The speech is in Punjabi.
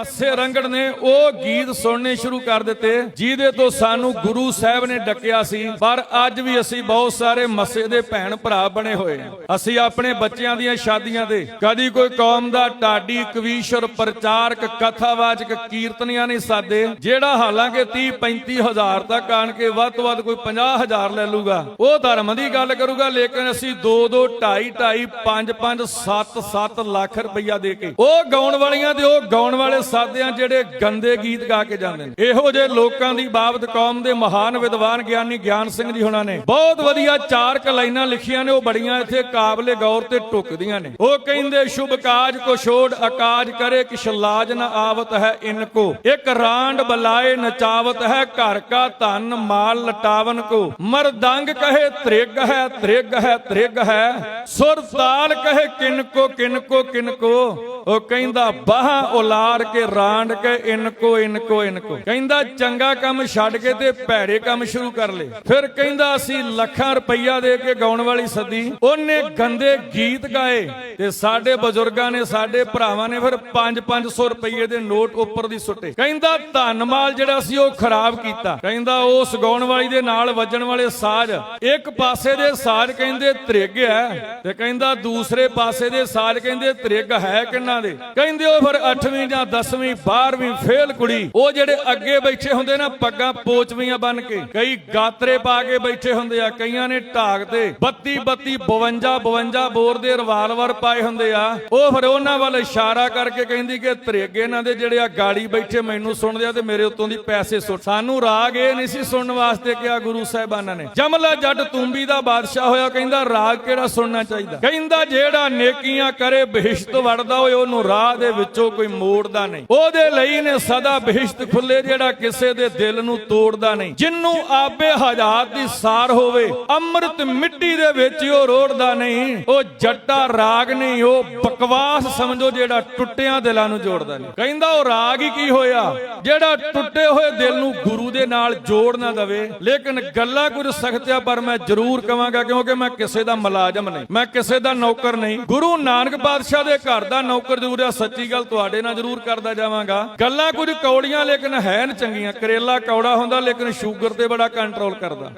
ਮੱਸੇ ਰੰਗੜ ਨੇ ਉਹ ਗੀਤ ਸੁਣਨੇ ਸ਼ੁਰੂ ਕਰ ਦਿੱਤੇ, ਜਿਹਦੇ ਤੋਂ ਸਾਨੂੰ ਗੁਰੂ ਸਾਹਿਬ ਨੇ ਡੱਕਿਆ ਸੀ। ਪਰ ਅੱਜ ਵੀ ਅਸੀਂ ਬਹੁਤ ਸਾਰੇ ਮੱਸੇ ਦੇ ਭੈਣ ਭਰਾ ਬਣੇ ਹੋਏ ਅਸੀਂ ਆਪਣੇ ਬੱਚਿਆਂ ਦੀਆਂ ਸ਼ਾਦੀਆਂ ਤੇ ਕਦੀ ਕੋਈ ਕੌਮ ਦਾ ਢਾਡੀ, ਕਵੀਸ਼ਰ, ਪ੍ਰਚਾਰਕ, ਕਥਾਵਾਚਕ ਕੀਰਤਨੀਆਂ ਨਹੀਂ ਸਾਦੇ, ਜਿਹੜਾ ਹਾਲਾਂਕਿ 30 35 ਹਜ਼ਾਰ ਤੱਕ ਆਣ ਕੇ ਵੱਧ ਤੋਂ ਵੱਧ ਕੋਈ 50 ਹਜ਼ਾਰ ਲੈ ਲੂਗਾ, ਉਹ ਧਰਮ ਦੀ ਗੱਲ ਕਰੂਗਾ, ਲੇਕਿਨ ਅਸੀਂ 2 2 2.5 2.5 5 5 7 7 ਲੱਖ ਰੁਪਈਆ ਦੇ ਕੇ, ਉਹ ਗਾਉਣ ਵਾਲੀਆਂ ਤੇ ਉਹ ਗਾਉਣ ਵਾਲੇ ਸਾਦਿਆਂ ਜਿਹੜੇ ਗੰਦੇ ਗੀਤ ਗਾ ਕੇ ਜਾਂਦੇ ਨੇ। ਇਹੋ ਜਿਹੇ ਲੋਕਾਂ ਦੀ ਬਾਬਤ ਕੌਮ ਦੇ ਮਹਾਨ ਵਿਦਵਾਨ ਗਿਆਨੀ ਗਿਆਨ ਸਿੰਘ ਜੀ ਹੁਣਾਂ ਨੇ ਬਹੁਤ ਵਧੀਆ ਚਾਰ ਕ ਲਾਈਨਾਂ ਲਿਖੀਆਂ ਨੇ, ਉਹ ਬੜੀਆਂ ਇੱਥੇ ਕਾਬਲੇ ਗੌਰ ਤੇ ਟੁਕਦੀਆਂ ਨੇ। ਉਹ ਕਹਿੰਦੇ, ਸ਼ੁਭ ਕਾਜ ਕੋ ਛੋੜ ਅਕਾਜ ਕਰੇ, ਕਿਛ ਲਾਜ ਨ ਆਵਤ ਹੈ ਇਨ ਕੋ। ਇੱਕ ਰਾਂਡ ਬਲਾਏ ਨਚਾਵਤ ਹੈ, ਘਰ ਕਾ ਧਨ ਮਾਲ ਲਟਾਵਨ ਕੋ। ਮਰਦੰਗ ਕਹੇ, ਤ੍ਰਿਗ ਹੈ ਤ੍ਰਿਗ ਹੈ ਤ੍ਰਿਗ ਹੈ। ਸੁਰ ਤਾਲ ਕਹੇ, ਕਿਨ ਕੋ ਕਿਨ ਕੋ ਕਿਨ ਕੋ। ਉਹ ਕਹਿੰਦਾ, ਬਾਹਾਂ ਉਲਾਰ ਕੇ, ਰਾਂਡ ਕੇ, ਇਨਕੋ ਇਨਕੋ ਇਨਕੋ। ਕਹਿੰਦਾ, ਚੰਗਾ ਕੰਮ ਛੱਡ ਕੇ ਤੇ ਭੈੜੇ ਕੰਮ ਸ਼ੁਰੂ ਕਰ ਲੇ। ਫਿਰ ਕਹਿੰਦਾ, ਅਸੀਂ ਲੱਖਾਂ ਰੁਪਈਆ ਦੇ ਕੇ ਗਾਉਣ ਵਾਲੀ ਸੱਦੀ, ਉਹਨੇ ਗੰਦੇ ਗੀਤ ਗਾਏ। ਤੇ ਸਾਡੇ ਬਜ਼ੁਰਗਾਂ ਨੇ, ਸਾਡੇ ਭਰਾਵਾਂ ਨੇ ਫਿਰ 5-500 ਰੁਪਈਏ ਦੇ ਨੋਟ ਉੱਪਰ ਦੀ ਸੁੱਟੇ। ਕਹਿੰਦਾ ਧਨ ਜਿਹੜਾ ਸੀ ਉਹ ਖਰਾਬ ਕੀਤਾ। ਕਹਿੰਦਾ, ਉਸ ਗਾਉਣ ਵਾਲੀ ਦੇ ਨਾਲ ਵੱਜਣ ਵਾਲੇ ਸਾਜ਼, ਇੱਕ ਪਾਸੇ ਦੇ ਸਾਜ਼ ਕਹਿੰਦੇ ਤ੍ਰਿਗ ਹੈ ਤੇ ਕਹਿੰਦਾ ਦੂਸਰੇ ਪਾਸੇ ਦੇ ਸਾਜ਼ ਕਹਿੰਦੇ ਤ੍ਰਿਗ ਹੈ ਕਿੰਨਾ ਦੇ? ਕਹਿੰਦੇ ਉਹ ਫਿਰ 8ਵੀਂ ਜਾਂ 10ਵੀਂ 12ਵੀਂ ਫੇਲ ਕੁੜੀ। ਉਹ ਜਿਹੜੇ ਅੱਗੇ ਬੈਠੇ ਹੁੰਦੇ ਨਾ, ਪੱਗਾਂ ਪੋਚਵੀਆਂ ਬਨ ਕੇ, ਕਈ ਗਾਤਰੇ ਪਾ ਕੇ ਬੈਠੇ ਹੁੰਦੇ ਆ, ਕਈਆਂ ਨੇ ਢਾਕ ਤੇ 32 32 52 52 ਬੋਰ ਦੇ ਰਿਵਾਲਵਰ ਪਾਏ ਹੁੰਦੇ ਆ। ਉਹ ਫਿਰ ਉਹਨਾਂ ਵੱਲ ਇਸ਼ਾਰਾ ਕਰਕੇ ਕਹਿੰਦੀ ਕਿ ਤਰੇਗੇ ਇਹਨਾਂ ਦੇ ਜਿਹੜੇ ਆ ਗਾਲੀ ਬੈਠੇ ਮੈਨੂੰ ਸੁਣਦੇ ਆ ਤੇ ਮੇਰੇ ਉੱਤੋਂ ਦੀ ਪੈਸੇ ਸੁੱਟ। ਸਾਨੂੰ ਰਾਗ ਇਹ ਨਹੀਂ ਸੀ ਸੁਣਨ ਵਾਸਤੇ ਕਿਹਾ ਗੁਰੂ ਸਾਹਿਬਾਨਾਂ ਨੇ। ਜਮਲਾ ਜੱਟ ਤੁੰਬੀ ਦਾ ਬਾਦਸ਼ਾਹ ਹੋਇਆ, ਕਹਿੰਦਾ ਰਾਗ ਕਿਹੜਾ ਸੁਣਨਾ ਚਾਹੀਦਾ? ਕਹਿੰਦਾ ਜਿਹੜਾ ਨੇਕੀਆਂ ਕਰੇ ਬਹਿਸ਼ਤ ਵੜਦਾ ਹੋਏ, ਉਹਨੂੰ ਰਾਹ ਦੇ ਵਿੱਚੋਂ ਕੋਈ ਮੋੜਦਾ ਨਹੀਂ। ਉਹਦੇ ਲਈ ਨੇ ਸਦਾ ਬਹਿਸ਼ਤ ਖੁੱਲੇ, ਜਿਹੜਾ ਕਿਸੇ ਦੇ ਦਿਲ ਨੂੰ ਤੋੜਦਾ ਨਹੀਂ। ਜਿੰਨੂੰ ਆਬੇ ਹਜ਼ਾਤ ਦੀ ਸਾਰ ਹੋਵੇ, ਅੰਮ੍ਰਿਤ ਮਿੱਟੀ ਦੇ ਵਿੱਚ ਹੀ ਉਹ ਰੋੜਦਾ ਨਹੀਂ। ਉਹ ਜੱਟਾ ਰਾਗ ਨਹੀਂ, ਉਹ ਬਕਵਾਸ ਸਮਝੋ ਜਿਹੜਾ ਟੁੱਟਿਆਂ ਦਿਲਾਂ ਨੂੰ ਜੋੜਦਾ ਨਹੀਂ। ਕਹਿੰਦਾ ਉਹ ਰਾਗ ਹੀ ਕੀ ਹੋਇਆ? ਜਿਹੜਾ ਟੁੱਟੇ ਹੋਏ ਦਿਲ ਨੂੰ ਗੁਰੂ ਦੇ ਨਾਲ ਜੋੜ ਨਾ ਦਵੇ। ਲੇਕਿਨ ਗੱਲਾਂ ਕੁਝ ਸਖਤਿਆ ਪਰ ਮੈਂ ਜ਼ਰੂਰ ਕਵਾਂਗਾ, ਕਿਉਂਕਿ ਮੈਂ ਕਿਸੇ ਦਾ ਮੁਲਾਜ਼ਮ ਨਹੀਂ। ਮੈਂ ਕਿਸੇ ਦਾ ਨੌਕਰ ਨਹੀਂ। ਗੁਰੂ ਨਾਨਕ ਪਾਤਸ਼ਾਹ ਦੇ ਘਰ ਦਾ ਨੌਕਰ ਜ਼ਰੂਰ ਆ, ਸੱਚੀ ਗੱਲ ਤੁਹਾਡੇ ਨਾਲ ਜ਼ਰੂਰ ਕਰਦਾ ਜਾਵਾਂਗਾ। ਗੱਲਾਂ ਕੁਝ ਕੌੜੀਆਂ, ਲੇਕਿਨ ਹੈ ਨ ਚੰਗੀਆਂ। ਕਰੇਲਾ ਕੌੜਾ ਹੁੰਦਾ, ਲੇਕਿਨ ਸ਼ੂਗਰ ਤੇ ਬੜਾ ਕੰਟਰੋਲ ਕਰਦਾ।